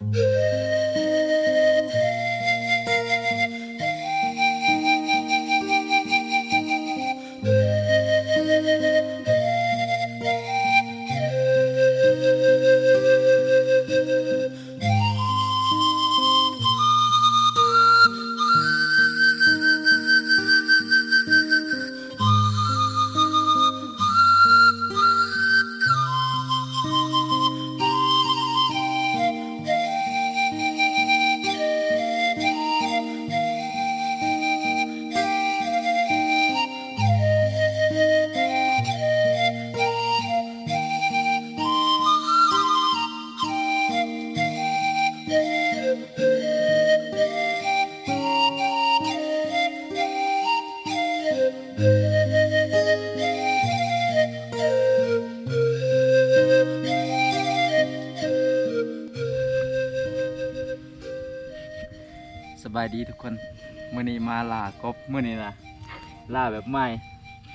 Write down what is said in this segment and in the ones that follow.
Música ายดีทุกคนมื่อนี้มาล่ากบมื่อนี้นะล่าแบบใหม่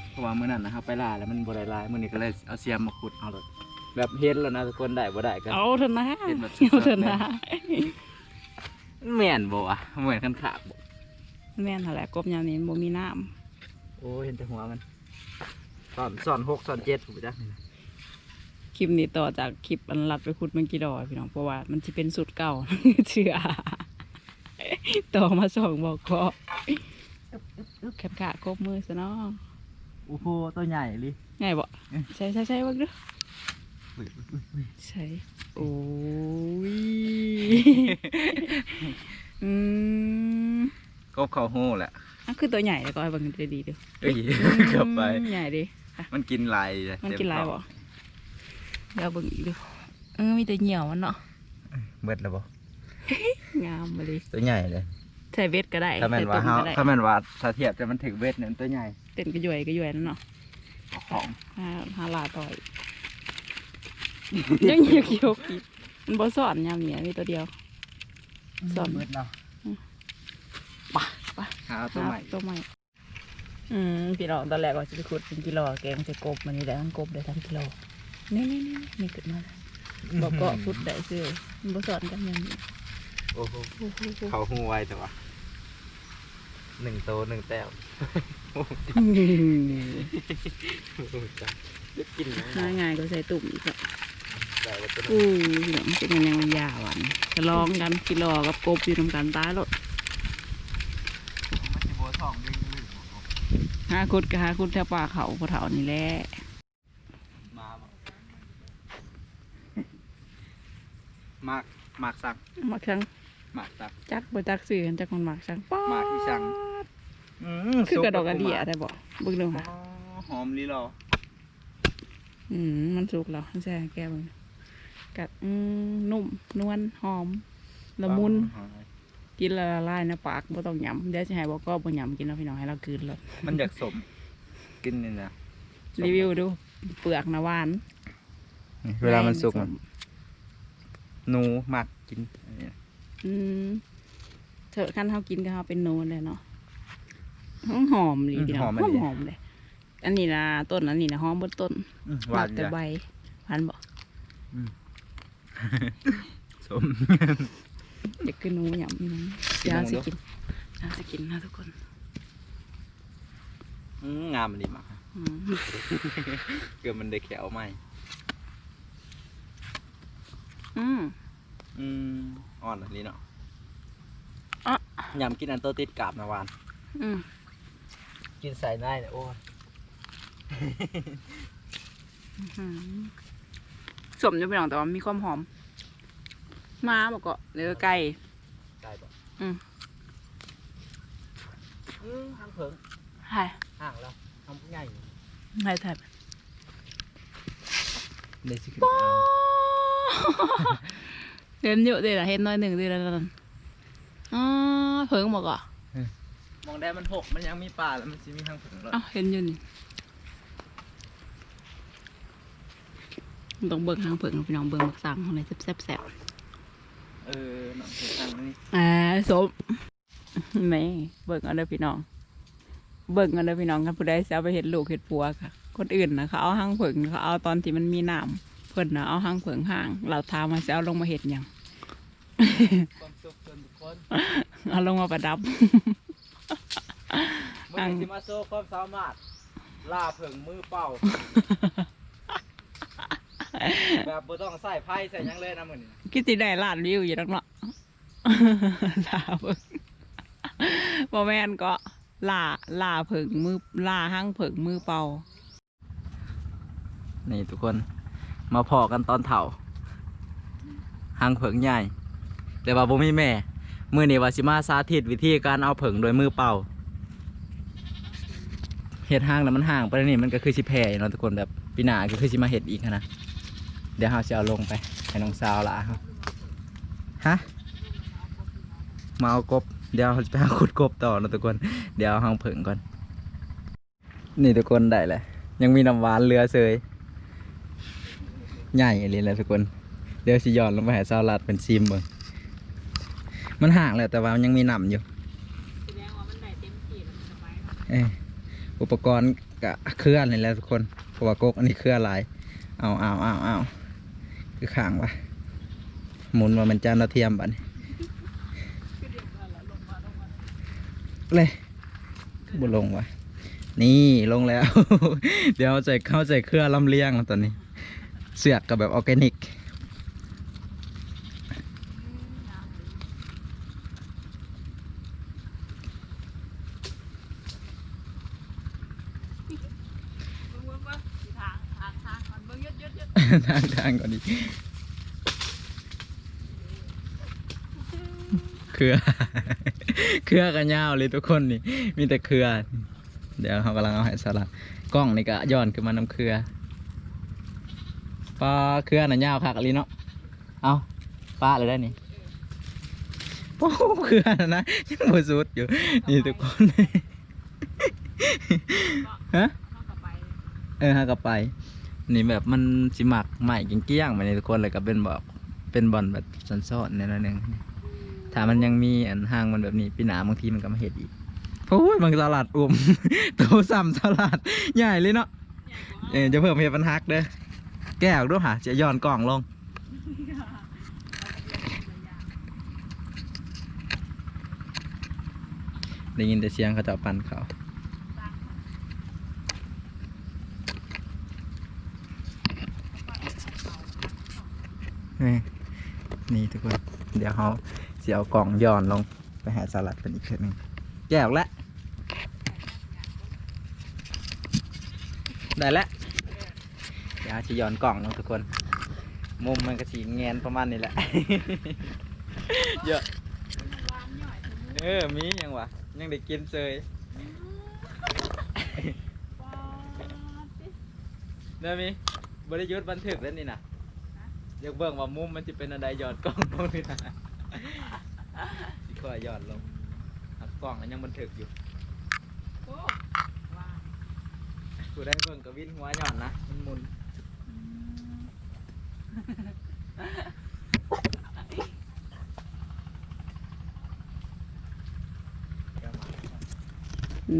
เพราะว่ามื่อนั้นนะครับไปล่าแล้วมันบ่ได้ลายมื่อนี้ก็เลยเอาเสียมมาขุดเอาเลยแบบเห็นแล้วนะทุกคนได้บ่ได้กันเอาเถอะนะเห็นแบบสดๆเอาเถอะนะแม่นบ่วะเหมือนกันขาบบ่แม่นหั่นแหละกบยามนี้บ่มีน้โอ้เห็นแต่หัวมันสอนสอนหกสอนเจ็ดผมจ้ะำคลิปนี้ต่อจากคลิปอันลัดไปขุดเมื่อกี้ดอกพี่น้องเพราะว่ามันจะเป็นสุดเก่า เชื่อ ต่อมาสองบอกก็แคบขากบมือซะเนาะโอ้โหตัวใหญ่ลิง่ายบ่เอ๊ะใช่ใช่ใช่เบักเด้ออุ้ยอุ้ยอุ้ยใช่โอ้ยอืมกบเข้าหูแหละอะคือตัวใหญ่แล้วก็ให้เบิ่งจะดีๆเดูเอ้ยเกือบไปใหญ่ดิมันกินลายเลยมันกินหลายบ่เดี๋ยวเบิ่งอีกดูเออมีแต่เหนียวมันเนาะเบิดแล้วบ่ งามมาเลยตัวใหญ่เลยใส่เบ็ดก็ได้ถ้าแม่นใส่ว่าตุ่มเฮาก็ได้ถ้าแม่นว่าถ้าเทียบแต่มันถึงเวทเนี่ยมันตัวใหญ่เต้นกระย่อยกระย่อยนั่นเนาะของหาหาลาต่อยยังเหี่ยวเขียวอีกมันบ่สอนยามเนี่ยมีตัวเดียวสอนเบิดแล้วปะปะหาตัวใหม่ตัวใหม่อืมพี่น้องตอนแรกว่าจะไปขุดเป็นกิโลแกงจะกบมันนี่ได้ทั้งกบได้ทั้งกิโลนี่นี่นี่นี่ขึ้นมาแล้วบอกก็ขุดได้ซื้อมันบ่สอนกันอยังนี้ โอ้โหโอ้โหเขาหูไวแต่ว่าหนึ่งโตหนึ่งแต้วโอ้โหจ้ะจะกินยังไงง่ายๆก็ใส่ตุ่มอีกครับได้ว่าตัวอู้พี่น้องเป็นมันยังมันยาวอันจะลองกันกิโลกับกบอยู่ตรงกันตายรถมันจะบัวทองดึงลืมหาคุดก็หาคุดแถวป่าเขาพอเถานี่แหละมาบ่มากมากสักมักช่า งมากสัก จักบ่จักสื่อกันจักมันมักช่างป๊อดมากที่ช่างคือกระดอกกระเดียได้บ่เบิ่งดูอ๋ค่ะอหอมลีรออืมมันสุกแล้วใช่แก้เบิ่งกัดอืมนุ่มนวลหอมละมุน กินละลายในปากบ่ต้องหยำเดี๋ยวสิให้บอกก็บ่หยำกินแล้วพี่น้องให้เรากลืนเลยมันอยากสม กินนี่นะรีวิวดู เปลือกนะหวานเวลามันสุกมันหนูหมักกินอันนี้ อืมเถอะคันเฮากินก็เฮาเป็นโนนเลยเนาะหอมหอมเลยพี่น้องหอมหอมเลย อันนี้นะต้นอันนี้นะหอมบนต้นอืมหหวามันกแต่จ้ะใบหวานบ่สมเด็กคือหนูหยำนี่นะกินยาหนูสิเด้อกินยาสิกินนะทุกคนอืมงามมันดีมากอืมเกือบมันได้แขวไหมอืมอืม อ่อนอันนี้เนาะอะ ยำกินอันโตติดกาบนะหวาน อืมกินใส่ได้เนี่ยโอ้ยอืมสมจะไปหนองแต่ว่ามีความหอมม้าบอกก็เนื้อไก่ ได้ปะอืม อืมห้างเพิงใช่ห่างแล้วทำใหญ่ใช่แทบเลยสิขึ้น เห็นอยู่ดีละเห็นน้อยหนึ่งดีละนั่นอ๋อเพิ่งบอกอะมองได้มันหกมันยังมีป่าแล้วมันจะมีห้างเพิงแล้วอ้าวเห็นอยู่นี่ต้องเบิ่งทางเพิ่งพี่น้องเบิ่งมักสั่งอะไรแซ่บๆแซ่บเออน้องเพิงตั้งนี่อ่าสมแม่เบิ่งเอาเด้อพี่น้อง เบิ่งเอาเด้อพี่น้องกันผู้ใดจะเอาไปเห็ดลูกเห็ดปัวค่ะ คนอื่นนะเขาเอาหางเผิงเขาเอาตอนที่มันมีน้ำ เพิ่นนะเอาหางเผิงห่าง เราทามาจะเอาลงมาเห็ดหยังความสุขส่วนบุคคลเอาลงมาประดับมื่อนี้สิมาโซ่ความสามารถล่าเผิงมือเป่า แบบบ่ต้องใส่ไพ่ใส่หยังเลยนะมื้อนี้คิดสิได้ล้านวิวอยู่ดักเนาะลาเพิ่งบ่แม่นก็ล่าล่าเผิงมือล่าห้างเผิงมือเป่า นี่ทุกคน มาพอกันตอนเฒ่าหางเผิงใหญ่ แต่ว่าบ่มีแม่ มือนี้ว่าสิมาสาธิตวิธีการเอาเผิงโดยมือเป่าเฮ็ดห้างแล้วมันห่างไปนี่มันก็คือสิแผ่เนาะทุกคนแบบปีหนาก็คือสิมาเฮ็ดอีกนะเดี๋ยวเฮาสิเอาลงไปให้น้องสาวละครับฮะมาเอากบเดี๋ยวเราจะไปหาขุดกบต่อเนาะทุกคนเดี๋ยวหางเผิงก่อน นี่ทุกคนได้เลยยังมีน้ำหวานเรือเซย ใหญ่เลยแหละทุกคน เดี๋ยวสิย้อนลงไปหาซาลัดเป็นซิมเบิ่งมันห่างแหละแต่ว่ามันยังมีหนำอยู่แสดงว่ามันได้เต็มที่แล้วมันจะไปเอ้ยอุปกรณ์กะเคลื่อนนี่แหละทุกคนเพราะว่ากกอันนี้เคลื่อนหลายเอาเอาเอาเอาคือข้างวะหมุนว่ามันจานดาวเทียมบัดนี้เลยบุลงวะนี่ลงแล้ว เดี๋ยวใส่เข้าใส่เครื่องลำเลียงตอนนี้ เสือกกับแบบออร์แกนิก ทางทางก่อนเบิ่งยึดยึดยึดทางทางก่อนดีเครือ เครือกันยาวเลยทุกคนนี่ มีแต่เครือ เดี๋ยวเขากำลังเอาให้สลัดกล้องนี่ก็ย้อนขึ้นมาน้ำเครือ ปลาเครือน่ะยาวคักอะลีเนาะเอาปลาเลยได้นี่โอ้เครือน่ะนะยังบ่สุดอยู่นี่ทุกคนฮะเข้ากับไปเออฮะกลับไป นี่แบบมันสิหมักใหม่เกี้ยงๆมาในทุกคนเลยก็เป็นแบบเป็นบอลแบบสันซ่อนในนั้นหนึ่งถ้ามันยังมีอันห้างมันแบบนี้ปีหนาบางทีมันก็มาเห็ดอีกโอ้ยบางสลัดอุ่มโตซ้ำสลัดใหญ่เลยเนาะเออจะเพิ่มเห็ดมันฮักเด้อ แก้วด้วยค่ะจะย้อนกล่องลง ได้ยินแต่เสียงเขาจะปั่นเขานี่นี่ทุกคน เดี๋ยวเขาเสียเอากล่องย้อนลงไปหาสลัดกันอีกทีหนึงแก้วละ ได้แล้วเดี๋ยว จะย้อนกล่องลงทุกคน มุมมันก็สีเงียนประมาณนี้แหละ เยอะ เออ มียังวะ ยังได้กินเซยเดี๋ยวมีบริยุทธ์บันทึกแล้วนี่นะอยากเบิ่งว่ามุมมันจะเป็นอะไรหยอดกล้องลงนี่นะสิค่อยหยอดลงหักกล้องอันยังบันทึกอยู่โอ้ว้าวกูได้เบิ่งกับวินหัวหย่อนนะมันหมุนแ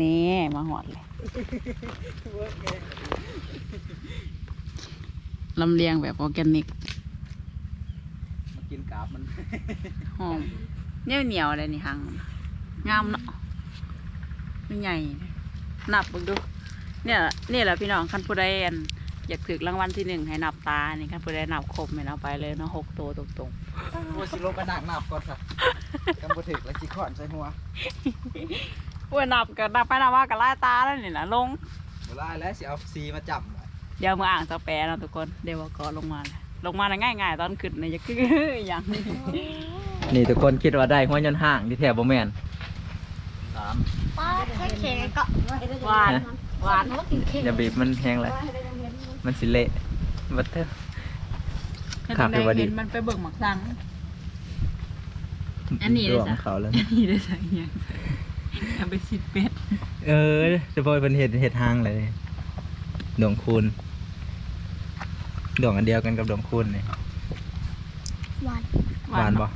น่มาหอดเลยลำเลียงแบบออร์แกนิก มากินกาบมันหอมเหนียวเหนียวๆเลยนี่หังงามเนาะไม่ใหญ่นับเบิ่งดู เนี่ยนี่แหละพี่น้องคันผู้ใดอัน อยากถึกรางวัลที่หนึ่งให้นับตา นี่คันผู้ใดนับครบไม่เอาไปเลยเนาะหกตัวตรงโอ้สิลงกระดักนับก่อนค่ะกำบันทึกแล้วจีขอนใส่หัวๆว่านับก็นับไปนับว่าก็ไล่ตาแล้วนี่นะลงเวลาแล้วสิเอาซีมาจับไว้เดี๋ยวมืออ่างสแปรเนาะทุกคน เดี๋ยวก็ลงมาเลยลงมาน่ะง่ายๆ ตอนขึ้นเนี่ยจะคืออย่างนี่ทุกคนคิดว่าได้หัวยนต์ห่างที่แถวบ่แม่นสามป้าแค่แข็งก็หวานหวานเขากินเค็มอย่าบีบมันแห้งเลย มันสิเละบัดเถอะให้ครับตรงเดี๋ยวว่าใดดิเห็นมันไปเบิ่งหมักสังอันนี้เลยดวงจ้ะเขาแล้วอันนี้ได้สังยังเอาไปสิเป็ดเออจะพอยเป็นเห็ดเห็ดทางเลยดวงคูณดวงอันเดียวกันกับดวงคูณเนี่ยหวานหวานบ่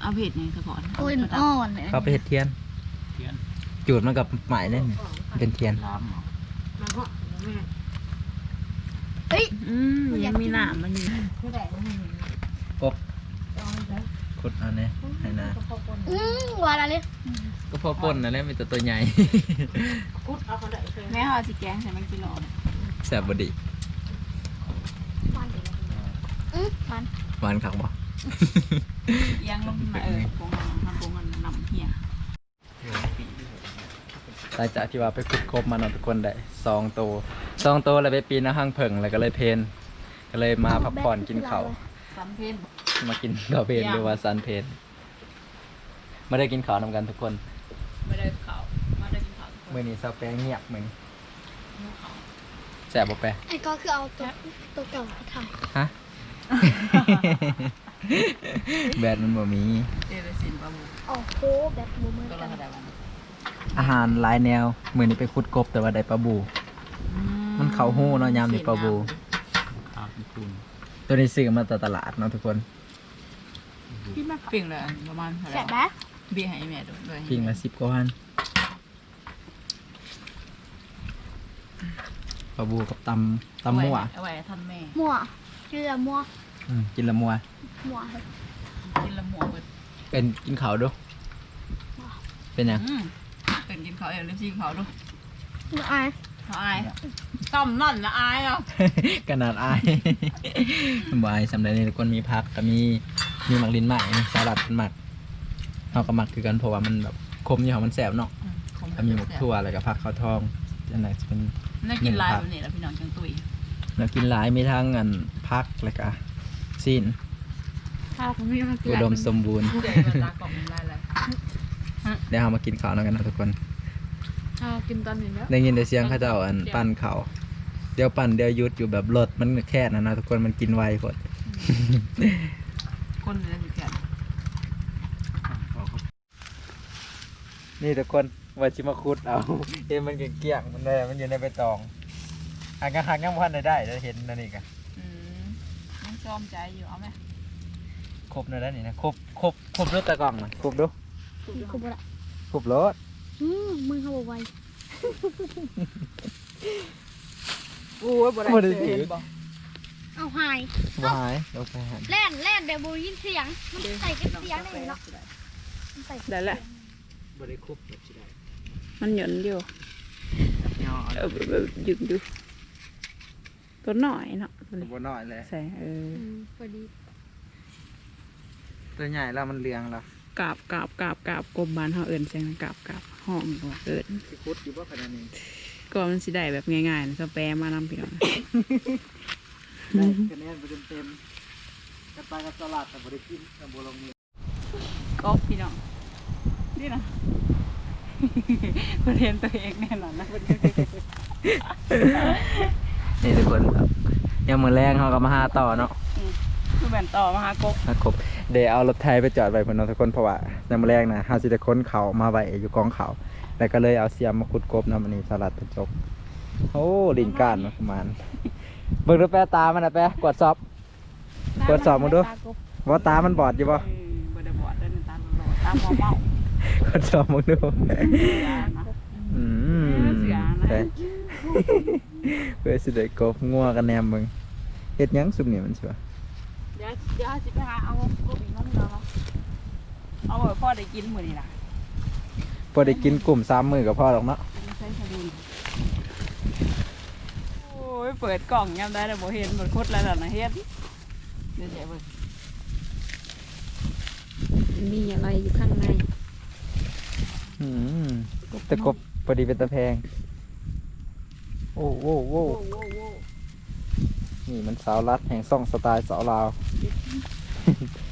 เอาเผ็ดนี่ซะก่อนกล้วยอ่อนเนี่ยเขาไปเห็ดเทียน จูดมันกับไหมายเนี่ยเป็นเทียน เฮ้ยอืมยังมีหนามมันอยู่กบขุดเอาเนี่ยให้นะอืมหวานอะไรก็พอป่นนั่นแหละมีแต่ตัวใหญ่แม่เขาสิแกงใส่มันกิโลนะแซ่บบดีหวานอืมหวานหวานคักบ่ยังลงมาเออปรุงน้ำปรุงมันนำเหี่ย หลังจากที่ว่าไปขุดครบมาเนาะทุกคนได้สองตัวสองตัวแล้วไปปีนหน้าห้างเผิงแล้วก็เลยเพนก็เลยมาพักผ่อนกินข้าวซ้ำเพนมากินข้าวเพนหรือว่าซันเพนไม่ได้กินข้าวนำกันทุกคนไม่ได้ข้าวมาได้กินข้าวทุกคนมื้อนี้ซาแปงเงียบมื้อนี้หิวข้าวแซ่บบ่แปะไอ้ก็คือเอาตัวตัวเก่ามาทฮะแบดมันบ่มีเอเลสินปลาหมูำโอ้โหแบบมือมือตัวกัละนเท่าไหร่วัน อาหารหลายแนวมื้อนี้ไปขุดกบแต่ว่าได้ปลาบู มันเข้าหู้เนาะยามนี้ปลาบู ครับคุณตัวนี้ซื้อมาจากตลาดเนาะทุกคนพี่มาปิ้งเลยประมาณเท่าไหแสร่บไหมเบี้ยให้แม่ด้วยด้วยพิงละ10กว่าพันปลาบูกับตำตำมั่วเอาไว้ให้ท่านแม่ มั่วชื่อมั่วอืมกินละมั่วมั่วเลยกินละหมูเบิดเป็นกินข้าวดู เป็นหยังอืม ตื่นกินข้าวเองรีบกินข้าวดูมั่วอายเขาอายต้อมนั่นนะอายเนาะขนาดอายบายสำหรับในทุกคนมีพักก็มีมีหมักลิ้นใหม่มีสลัดเป็นหมักเราก็หมักคือกันเพราะว่ามันแบบคมอยู่ของมันแสบเนาะก็มีหมกทั่วอะไรกับผักข้าวทองอันไหนจะเป็นน่ากินลายแบบนี้แหล้วพี่น้องจังตุยเรากินหลายมีทั้งอันพักแล้วก็ซีนข้าวของพี่มันอุดมสมบูรณ์เดี๋ยวเวลากล่องมันลายอะไรเดี๋ยวเรามากินข้าวแล้วกันนะทุกคน ข้าวกินตอนนี้แล้วได้ยินแต่เสียงเขาเจ้าอันปั้นข้าวเดี๋ยวปั้นเดี๋ยวหยุดอยู่แบบรถมันแค่นั้นนะทุกคนมันกินไวกดคนเลยสิแก่นี่ทุกคนว่าชิมาคุดเอาเห็นมันเกลี้ยงๆมันได้มันอยู่ในใบตองหางกันหางยังพันได้ได้ได้เห็นนั่นนี่กันอืมยังชอมใจอยู่เอาไหมครบเลยได้นี่นะครบครบครบรถตะกล่องนะครบดูคือบ่ละครบรถอื มมือเขาบอกไวโอ้ยบ่ได้เห็นบ่เอาหายบหายลงไปหันแล่นแล่นแบบบูยินเสียง มันใส่กันเสียงได้เนาะมันใส่ได้แหละบได้ครบแบบสิได้มันหย่อนอยู่ย่อเออแบบยึกอยู่ตัวหน่อยเนาะตัวนี้บน้อยเลยใส่เอออืมพอดีตัวใหญ่แล้วมันเลียงแล้ว กราบกราบกราบกราบกลมบานเฮาเอิ้นจังกราบกราบห้องว่าเอิ้นสิคุดอยู่ว่าขนาดนี้ก็มันสิได้แบบง่ายๆนะสแปรมานำพี่น้องได้คะแนนไปเต็มๆกันไปกับตลาดแต่บริกินแต่บลงมือก็พี่น้องนี่นะประเด็นตัวเองแน่นอนนะประเด็นตัวเองนี่ทุกคนครับยังมือแรงเขาก็มาหาต่อเนาะ คือแบ่นต่อมาหากบนะครับเดี๋ยวเอารถไทยไปจอดไว้บนนนทุกคนเพราะว่ายังมือแรงนะเฮาสิได้ค้นเขามาไว้อยู่กองเขาแล้วก็เลยเอาเสียมมาขุดกบนะมันนี่สลัดเป็นจบโอ้ลินก้านมาประมาณเบิ่งดูแปะตามันนะแปะกดสอบกดสอบมาดูว่าตามันบอดอยู่ป่ะเออบ่ได้บอดเด้อตามหลอดตามหมอเมากดสอบมึงดูเสือนะอืมเสือนะใช่เพื่อสิได้กบงัวกันแนมมึงเฮ็ดหยังสุมนี่มันสิวะเดี๋ยวเดี๋ยวสิไปหาเอากบอีกน้องเนาะเอาไว้พ่อได้กินมื้อนี้ล่ะพอได้กินกลุ่มสามมือกับพ่อหรอกเนาะไม่ใช่สลินโอ้ยเปิดกล่องยามได้แต่บ่เห็นบ่คดแล้วน่ะเฮ็ดเดี๋ยวใส่เบิ่งมีอะไรอยู่ข้างในอืมแต่กบพอดีเป็นตะแพง โอ้โว้โว้โว้โว้โว้ นี่มันสาวรัดแห่งซ่องสไตล์สาวลาว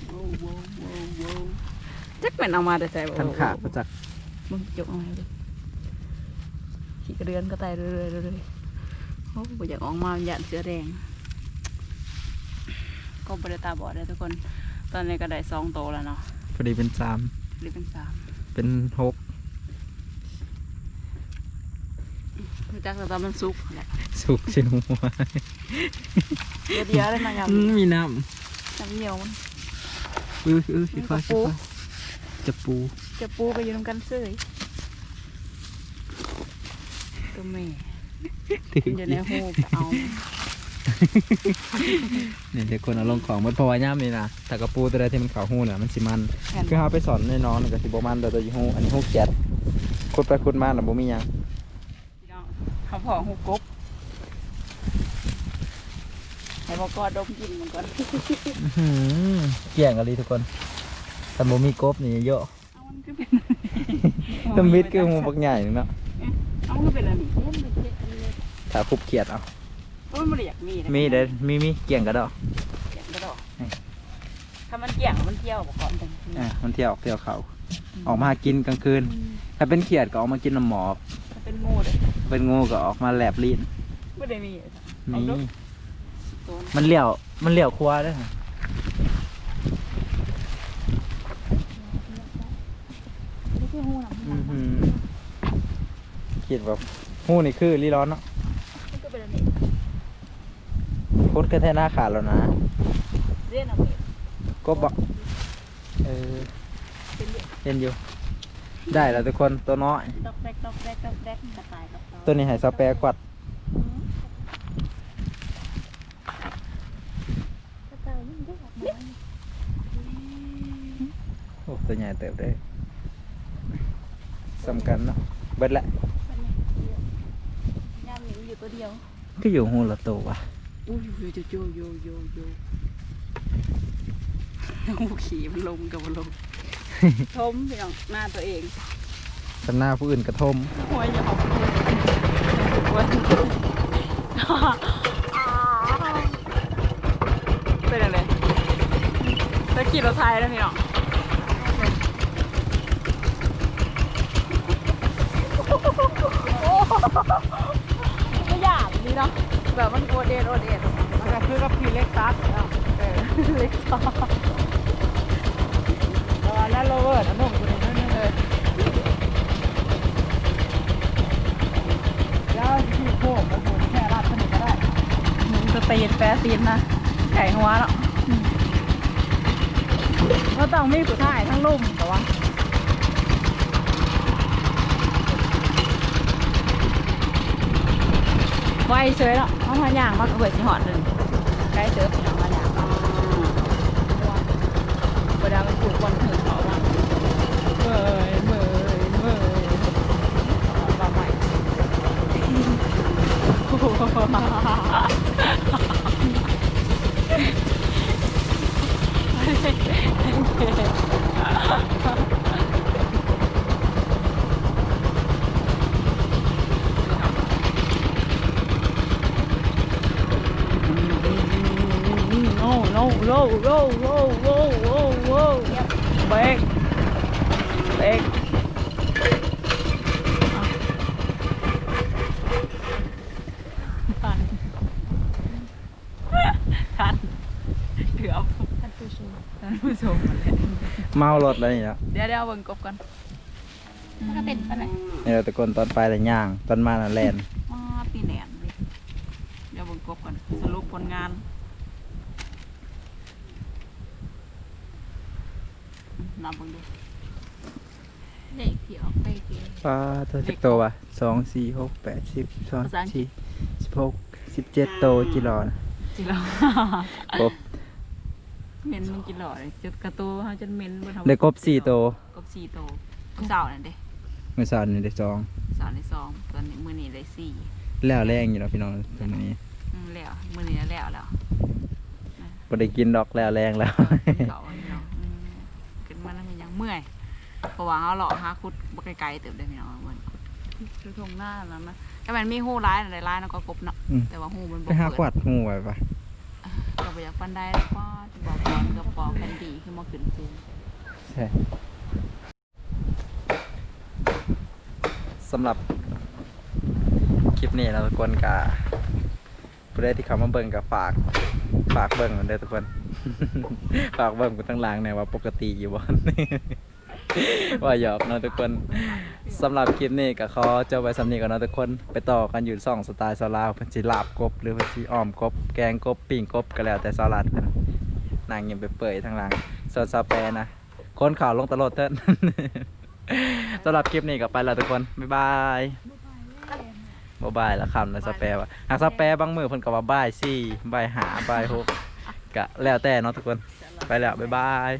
โว้โว้โว้โว้จักแม่นเอามาแต่ใส่บ่ขันขาดมาจากมึงจกเอามาให้ดูขี่กระเดือนก็ตายเรื่อยๆเรื่อยๆโอ้บ่อยากออกมาหยาดเสือแดงก็บริตาบอดเลยทุกคน ตอนนี้ก็ได้สองโตวแล้วเนาะพอดีเป็นสามหรือเป็นสามเป็นหก รู้ จักแต่ตอนมันสุกแหละสุกชินหัวเดี๋ยวเดียวเลยนะยอืมมีน้ำน้ำเหนียวมันำอื้ออื้อสิค่อยสิค่อยจะปูจะปูไปอยู่น้ำกันเสยตัวแม่ถือมันอยู่ในหูก็เอานี่เด็กคนเอาลงของมันเพราะว่าย่ามนี่นะถ้ากระปูตัวใดที่มันเขาหูน่ะมันสิมันคือเฮาไปสอนในน้องนี่ก็สิบ่มันแต่ตัวอยู่หูอันนี้หูแก๊สขุดไปขุดมาน่ะบ่มีหยังพี่น้อง เขาพอหูกบให้บอกก็ดมกินมันก่อนอื้อหือเกลี่ยงกันเลยทุกคนแต่บ่มีกบนี่เยอะเอามันก็เป็นตำบิดคือหูบักใหญ่นึงเนาะเอามันก็เป็นอันนี้ถ้าคุบเขียดเอาโอ้ยมันบ่อยากมีนะมีเด้อมีมีเกี่ยงก็ดอกเกี่ยงกระดอกอืมถ้ามันเกี่ยงมันเที่ยวบอกก่อนจังอะมันเที่ยวเที่ยวเขาออกมาหากินกลางคืน ถ้าเป็นเขียดก็ออกมากินน้ำหมอกถ้า เป็นงูเลยเป็นงูก็ออกมาแลบลิ้นไม่ได้มีนี่ตัวมันเลี้ยวมันเลี้ยวครัวเด้อนี่คือหูหนังอื้อหือคิดว่าหูนี่คือรีร้อนเนาะมันก็เป็นอันนี้พุดก็แท่หน้าขาดแล้วนะเรียนเอาไปก็บอกเออเป็นเด็กเล่นอยู่ ได้แล้วทุกคนตัวน้อยดอกแดกดอกแดกดอกแดกกระต่ายดอกดอกตัวนี้ให้ซาแปรกวัดกระต่ายมันได้ออกมาโอ้ตัวใหญ่เติบได้สำคัญเนาะเบิดละย่ามหนิวอยู่ตัวเดียว ก็อยู่หูละตัววะอู้ยโยโยโยโยโยงูขี่มันลงกับมันลง ทมพี่น้องหน้าตัวเองทำหน้าผู้อื่นกระทมหัวจะหอบหัวเป็นอะไรจะขี่รถไทยแล้วพี่น้องก็หยาบนี่เนาะแบบมันโอเดนโอเดนมันก็คือกับพี่เล็กซัสเนาะเออเล็กซัสแล้วอั นั้นโรเบิร์ตอันนุ่มตัวนี้นั่นเลยแล้วที่โค้งมันควรแค่ราดสนิทก็ได้หนึ่งสตีนแปรตีนนะไก่หัวเนาะก็ต้องมีผู้ถ่ายทั้งลุ่มแต่ว่าไวเฉยเนาะเอาะมาย่างมากเบิดสิหอดหนึ่งใกล้เจอพี่น้องมาย่างเวลามันปลูกบอลถือเขาบ้างเมื่อยเมื่อยเมื่อยบาใหม่ No, no, no, no, no, no, no, no. Back. Back. ทันทันเดี๋ยวท่านผู้ชมท่านผู้ชมมาแล้วเมารถแล้วนี่ละเดี๋ยวเดี๋ยวเบิ่งกบกันมันก็เป็นปะไหนนี่เราตะโกนตอนไปแต่ย่าง ตอนมาน่ะแลนมาปีแหนนเลยเดี๋ยวเบิ่งกบกันสรุปผลงาน นับเบิ่งดูเด็กที่ออกไปเกมปลาตัวสิบตัววะสองสี่หกแปดสิบสองสี่สิบหกสิบเจ็ดโตวจิรอนะจิรอกบเมนมันกินหล่อเลยจุดกระตูเขาจะเมนบนได้กบสี่โตวกบสี่โตวเสาร์นั่นเด้เมื่อสาวนี่ได้สองเสาร์ในสองตอนนี้มือนี้ได้สี่แล้วแรงอยู่แล้วพี่น้องตรงนี้อืมแล้วมือนี้แล้วแล้วบ่ได้กินดอกแล้วแรงแล้วเก่าอันนี้เนาะอืมขึ้น เมื่อยเพราะว่าเขาเลาะหาคุดบ่ไกลๆเติบได้พี่น้องมันคุดคือทงหน้าแล้วนะถ้ามันมีหูร้ายอะไรร้ายนะก็กบเนาะอืม แต่ว่าหูมันบ่ไปหาขเปิวัดดงูไว้ปะก็บ่อยากปันได้แล้วก็จะบอกก่อนกับปอกกันดีคือมาขึ้นฟูงใช่สำหรับคลิปนี้เราทุกคนกะผู้ใดที่เขามาเบิ่งกับฝาก ฝากเบิ่งเหมือนเดิมทุกคน ฝากเบิ่งกูตั้งหลางในอยว่าปกติอยู่บ่ว่าหยอกเนาะทุกคนสำหรับคลิปนี้ก็ขอเจ้าไว้สำนีก่อนเนาะทุกคน ไปต่อกันอยู่สองสไตล์ซาลาวเพิ่นสิลาบกบ หรือเพิ่นสิอ้อมกบ แกงกบปิ้งกบก็แล้วแต่ซาลาดเพิ่นนางยังไปเปื่อยทางหลังส่วนซาแปรนะคนข่าวลงตลอดเถิดสำหรับคลิปนี้ก็ไปแล้วทุกคน บ๊ายบายบ่บายละคำนะสแปรว่าหากสแปรบางมือเพิ่นก็ว่าบายสี่บายหาบายหก กะแล้วแต่เนาะทุกคน ไปแล้ว บ๊ายบาย